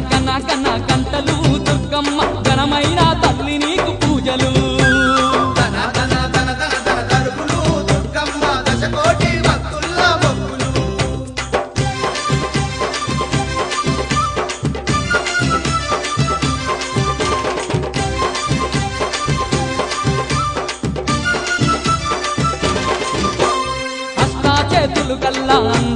కన కన కంటలు దుర్గమ్మ ఘనమైన తల్లి నీకు పూజలు. చేతులు కల్లా